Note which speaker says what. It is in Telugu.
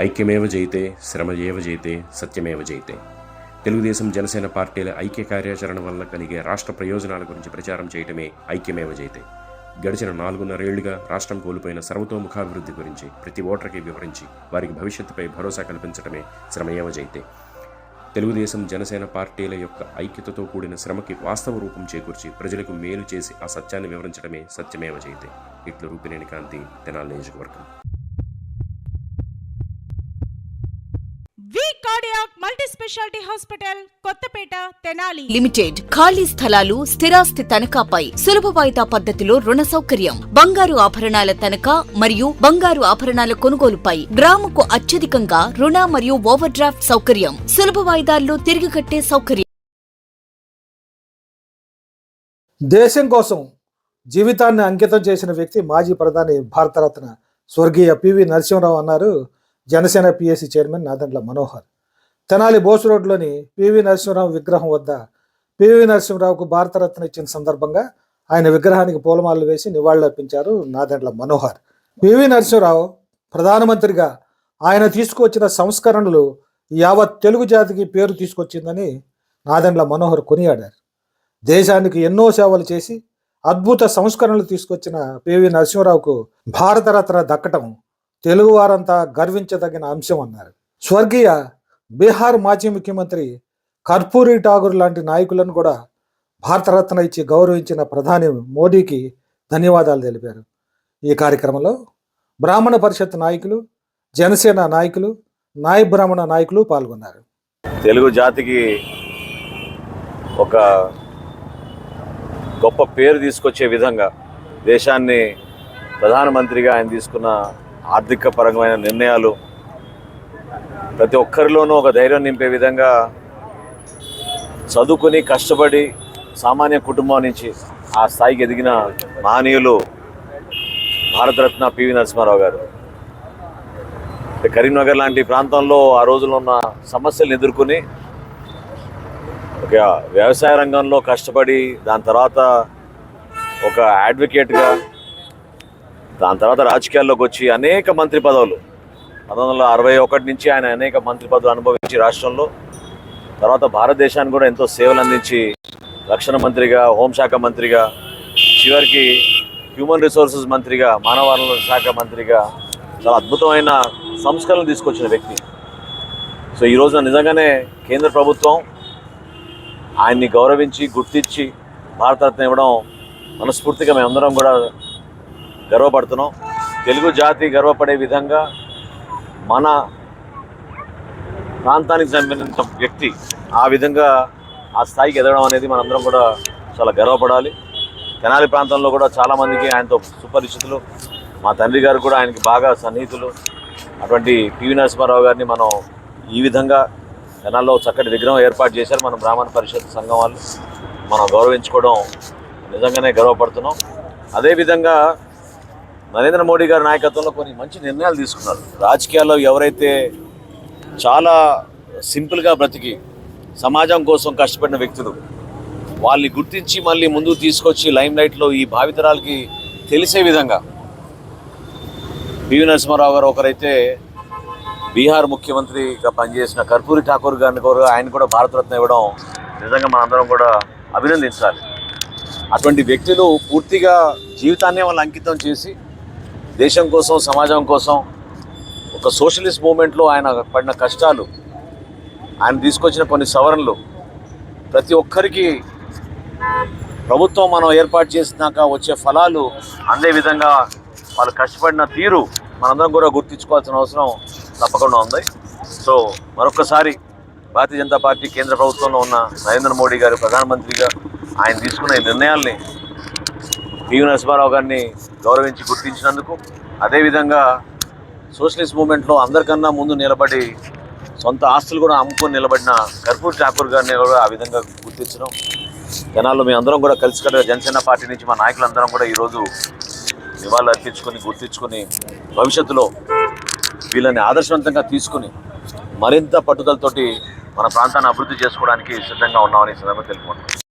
Speaker 1: ఐక్యమేవ జయితే శ్రమ ఏవ జయితే సత్యమేవ జయితే తెలుగుదేశం జనసేన పార్టీల ఐక్య కార్యాచరణ వల్ల కలిగే రాష్ట్ర ప్రయోజనాల గురించి ప్రచారం చేయటమే ఐక్యమేవ జయితే గడిచిన నాలుగున్నరేళ్ళుగా రాష్ట్రం కోల్పోయిన సర్వతోముఖాభివృద్ధి గురించి ప్రతి ఓటర్కి వివరించి వారికి భవిష్యత్తుపై భరోసా కల్పించడమే శ్రమయేవ జైతే. తెలుగుదేశం జనసేన పార్టీల యొక్క ఐక్యతతో కూడిన శ్రమకి వాస్తవ రూపం చేకూర్చి ప్రజలకు మేలు చేసి ఆ సత్యాన్ని వివరించడమే సత్యమేవ జైతే. ఇట్లు రూపినేని కాంతి తెనాలి నియోజకవర్గం.
Speaker 2: Cardiac multi speciality hospital Kothapeta Tenali
Speaker 3: limited ఖాళీ స్థలాలు స్థిరాస్తి తనఖాపై సులభ వాయిదా పద్ధతిలో రుణ సౌకర్యం. బంగారు ఆభరణాల తనఖా మరియు బంగారు ఆభరణాల కొనుగోలుపై గ్రాముకు అత్యధికంగా రుణ మరియు ఓవర్ డ్రాఫ్ట్ సౌకర్యం. సులభ వాయిదాల్లో తిరిగి కట్టే సౌకర్యం.
Speaker 4: దేశం కోసం జీవితాన్ని అంకితం చేసిన వ్యక్తి మాజీ ప్రధాని భారతరత్న స్వర్గీయ పివి నరసింహరావు అన్నారు. Janasena PSC chairman Nadendla Manohar. Tenali Bose రోడ్లోని పివి నరసింహరావు విగ్రహం వద్ద పివి నరసింహరావుకు భారతరత్న ఇచ్చిన సందర్భంగా ఆయన విగ్రహానికి పూలమాలలు వేసి నివాళులర్పించారు నాదెండ్ల మనోహర్. పివి నరసింహరావు ప్రధానమంత్రిగా ఆయన తీసుకువచ్చిన సంస్కరణలు యావత్ తెలుగు జాతికి పేరు తీసుకొచ్చిందని నాదెండ్ల మనోహర్ కొనియాడారు. దేశానికి ఎన్నో సేవలు చేసి అద్భుత సంస్కరణలు తీసుకొచ్చిన పివి నరసింహరావుకు భారతరత్న దక్కటం తెలుగు వారంతా గర్వించదగిన అంశం అన్నారు. స్వర్గీయ బీహార్ మాజీ ముఖ్యమంత్రి కర్పూరి ఠాగూర్ లాంటి నాయకులను కూడా భారతరత్న ఇచ్చి గౌరవించిన ప్రధాని మోడీకి ధన్యవాదాలు తెలిపారు. ఈ కార్యక్రమంలో బ్రాహ్మణ పరిషత్ నాయకులు జనసేన నాయకులు నాయ బ్రాహ్మణ నాయకులు పాల్గొన్నారు.
Speaker 5: తెలుగు జాతికి ఒక గొప్ప పేరు తీసుకొచ్చే విధంగా దేశాన్ని ప్రధానమంత్రిగా ఆయన తీసుకున్న ఆర్థిక పరమైన నిర్ణయాలు ప్రతి ఒక్కరిలోనూ ఒక ధైర్యం నింపే విధంగా చదువుకుని కష్టపడి సామాన్య కుటుంబం నుంచి ఆ స్థాయికి ఎదిగిన మహనీయులు భారతరత్న పివి నరసింహారావు గారు. కరీంనగర్ లాంటి ప్రాంతంలో ఆ రోజుల్లో ఉన్న సమస్యలను ఎదుర్కొని ఒక వ్యవసాయ రంగంలో కష్టపడి దాని తర్వాత ఒక అడ్వకేట్గా దాని తర్వాత రాజకీయాల్లోకి వచ్చి అనేక మంత్రి పదవులు పంతొమ్మిది వందల అరవై ఒకటి నుంచి ఆయన అనేక మంత్రి పదవులు అనుభవించి రాష్ట్రంలో తర్వాత భారతదేశానికి కూడా ఎంతో సేవలు అందించి రక్షణ మంత్రిగా హోంశాఖ మంత్రిగా చివరికి హ్యూమన్ రిసోర్సెస్ మంత్రిగా మానవ వనరుల శాఖ మంత్రిగా చాలా అద్భుతమైన సంస్కరణలు తీసుకొచ్చిన వ్యక్తి. సో ఈ రోజున నిజంగానే కేంద్ర ప్రభుత్వం ఆయన్ని గౌరవించి గుర్తించి భారతరత్న ఇవ్వడం మనస్ఫూర్తిగా మేమందరం కూడా గర్వపడుతున్నాం. తెలుగు జాతి గర్వపడే విధంగా మన ప్రాంతానికి సంబంధించిన వ్యక్తి ఆ విధంగా ఆ స్థాయికి ఎదగడం అనేది మనందరం కూడా చాలా గర్వపడాలి. తెనాలి ప్రాంతంలో కూడా చాలామందికి ఆయనతో సుపరిచితులు మా తండ్రి గారు కూడా ఆయనకి బాగా సన్నిహితులు. అటువంటి పివి నరసింహారావు గారిని మనం ఈ విధంగా తెనాల్లో చక్కటి విగ్రహం ఏర్పాటు చేశారు. మన బ్రాహ్మణ పరిషత్ సంఘం వాళ్ళు. మనం గౌరవించుకోవడం నిజంగానే గర్వపడుతున్నాం. అదేవిధంగా నరేంద్ర మోడీ గారి నాయకత్వంలో కొన్ని మంచి నిర్ణయాలు తీసుకున్నారు. రాజకీయాల్లో ఎవరైతే చాలా సింపుల్గా బ్రతికి సమాజం కోసం కష్టపడిన వ్యక్తులు వాళ్ళని గుర్తించి మళ్ళీ ముందుకు తీసుకొచ్చి లైమ్ లైట్లో ఈ భావితరాలకి తెలిసే విధంగా పివి నరసింహారావు గారు ఒకరైతే బీహార్ ముఖ్యమంత్రిగా పనిచేసిన కర్పూరి ఠాకూర్ గారిని కూడా ఆయన కూడా భారతరత్న ఇవ్వడం నిజంగా మనందరం కూడా అభినందించాలి. అటువంటి వ్యక్తులు పూర్తిగా జీవితాన్నే వాళ్ళు అంకితం చేసి దేశం కోసం సమాజం కోసం ఒక సోషలిస్ట్ మూమెంట్లో ఆయన పడిన కష్టాలు ఆయన తీసుకొచ్చిన కొన్ని సవరణలు ప్రతి ఒక్కరికి ప్రభుత్వం మనం ఏర్పాటు చేసినాక వచ్చే ఫలాలు అందే విధంగా వాళ్ళు కష్టపడిన తీరు మనందరం కూడా గుర్తించుకోవాల్సిన అవసరం తప్పకుండా ఉంది. సో మరొకసారి భారతీయ జనతా పార్టీ కేంద్ర ప్రభుత్వంలో ఉన్న నరేంద్ర మోడీ గారు ప్రధానమంత్రిగా ఆయన తీసుకున్న ఈ నిర్ణయాల్ని పివి నరసింహారావు గారిని గౌరవించి గుర్తించినందుకు అదేవిధంగా సోషలిస్ట్ మూమెంట్లో అందరికన్నా ముందు నిలబడి సొంత ఆస్తులు కూడా అమ్ముకొని నిలబడిన కర్పూర్ ఠాకూర్ గారిని కూడా ఆ విధంగా గుర్తించడం. జనాల్లో మేము అందరం కూడా కలిసికట్టుగా జనసేన పార్టీ నుంచి మా నాయకులందరం కూడా ఈరోజు నివాళులు అర్పించుకొని గుర్తించుకొని భవిష్యత్తులో వీళ్ళని ఆదర్శవంతంగా తీసుకుని మరింత పట్టుదలతోటి మన ప్రాంతాన్ని అభివృద్ధి చేసుకోవడానికి సిద్ధంగా ఉన్నామని సందర్భంగా తెలుపుకుంటున్నాం.